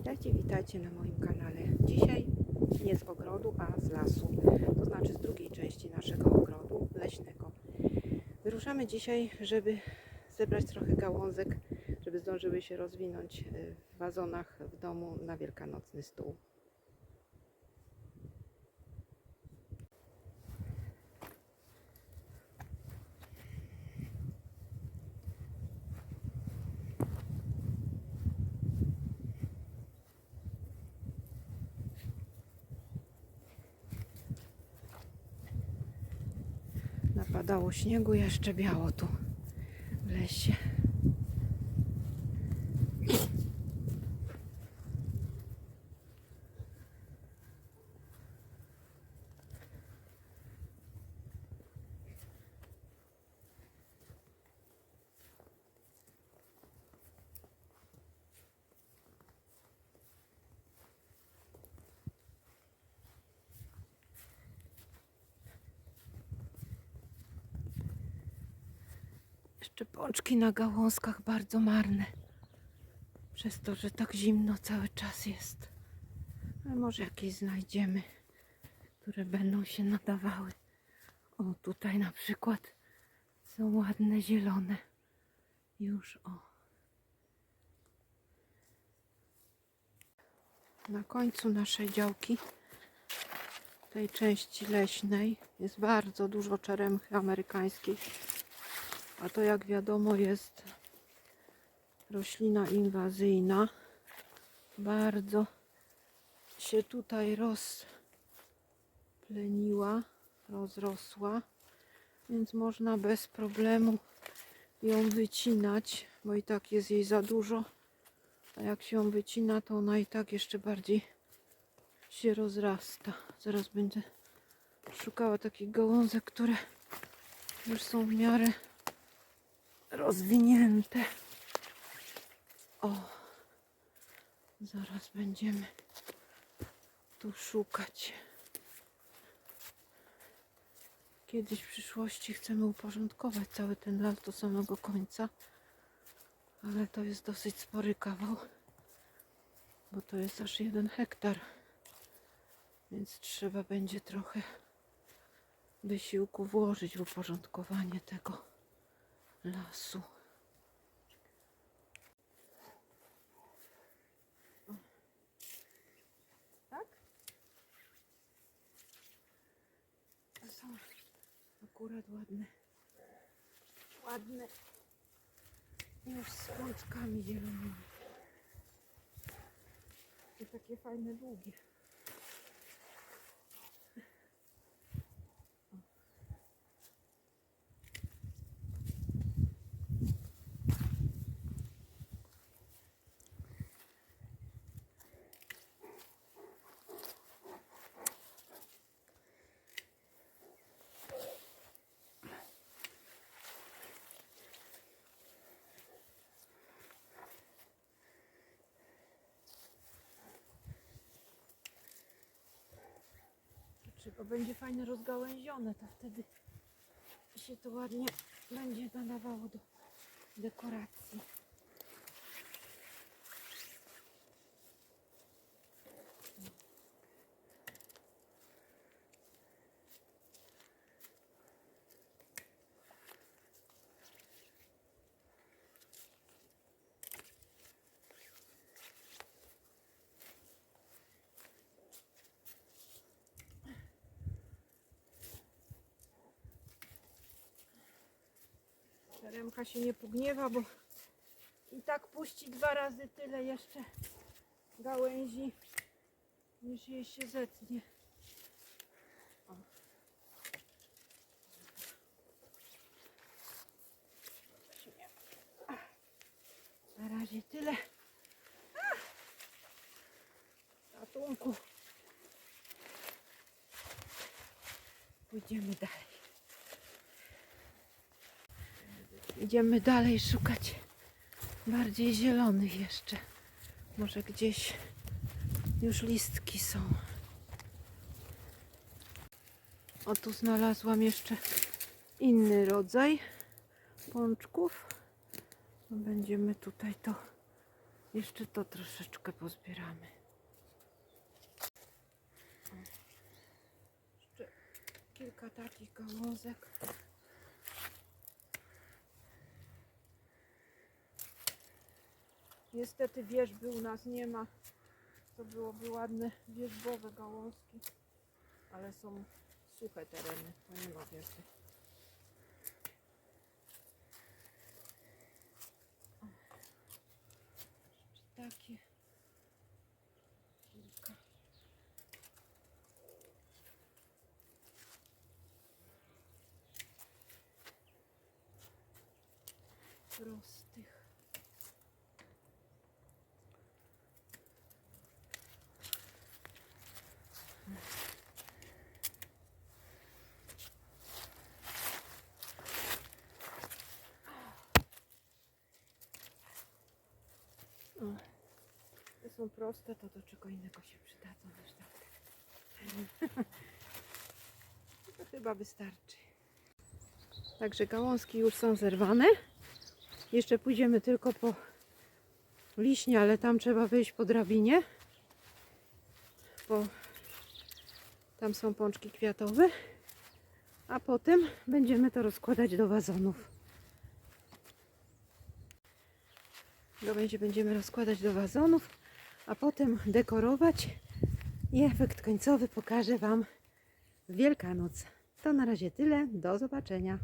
Witajcie, witajcie na moim kanale. Dzisiaj nie z ogrodu, a z lasu, to znaczy z drugiej części naszego ogrodu leśnego. Wyruszamy dzisiaj, żeby zebrać trochę gałązek, żeby zdążyły się rozwinąć y, w wazonach w domu na wielkanocny stół. Napadało śniegu, jeszcze biało tu w lesie. Jeszcze pączki na gałązkach bardzo marne. Przez to, że tak zimno cały czas jest. Ale może jakieś znajdziemy, które będą się nadawały. O, tutaj na przykład są ładne zielone. Już o. Na końcu naszej działki, tej części leśnej, jest bardzo dużo czeremchy amerykańskiej. A to jak wiadomo jest roślina inwazyjna. Bardzo się tutaj rozpleniła, rozrosła, więc można bez problemu ją wycinać, bo i tak jest jej za dużo. A jak się ją wycina, to ona i tak jeszcze bardziej się rozrasta. Zaraz będę szukała takich gałązek, które już są w miarę rozwinięte. O, zaraz będziemy tu szukać. Kiedyś w przyszłości chcemy uporządkować cały ten las do samego końca, ale to jest dosyć spory kawał, bo to jest aż jeden hektar, więc trzeba będzie trochę wysiłku włożyć w uporządkowanie tego lasu. Tak? To są akurat ładne. Ładne. Już z pączkami zielonymi. I takie fajne, długie. Trzeba będzie fajnie rozgałęzione, to wtedy się to ładnie będzie nadawało do dekoracji. Remka się nie pogniewa, bo i tak puści dwa razy tyle jeszcze gałęzi, niż jej się zetnie. Na razie tyle. Ratunku. Pójdziemy dalej. Idziemy dalej szukać bardziej zielonych jeszcze. Może gdzieś już listki są. O, tu znalazłam jeszcze inny rodzaj pączków. Będziemy tutaj to Jeszcze to troszeczkę pozbieramy. Jeszcze kilka takich gałązek. Niestety wierzby u nas nie ma. To byłoby ładne wierzbowe gałązki. Ale są suche tereny, to nie ma wierzby. Takie. Prostych. O, te są proste, to do czego innego się przydadzą niż tamte. to chyba wystarczy. Także gałązki już są zerwane. Jeszcze pójdziemy tylko po liśnie, ale tam trzeba wejść po drabinie. Bo tam są pączki kwiatowe. A potem będziemy to rozkładać do wazonów. Gałęzie będziemy rozkładać do wazonów, a potem dekorować. I efekt końcowy pokażę Wam w Wielkanoc. To na razie tyle. Do zobaczenia.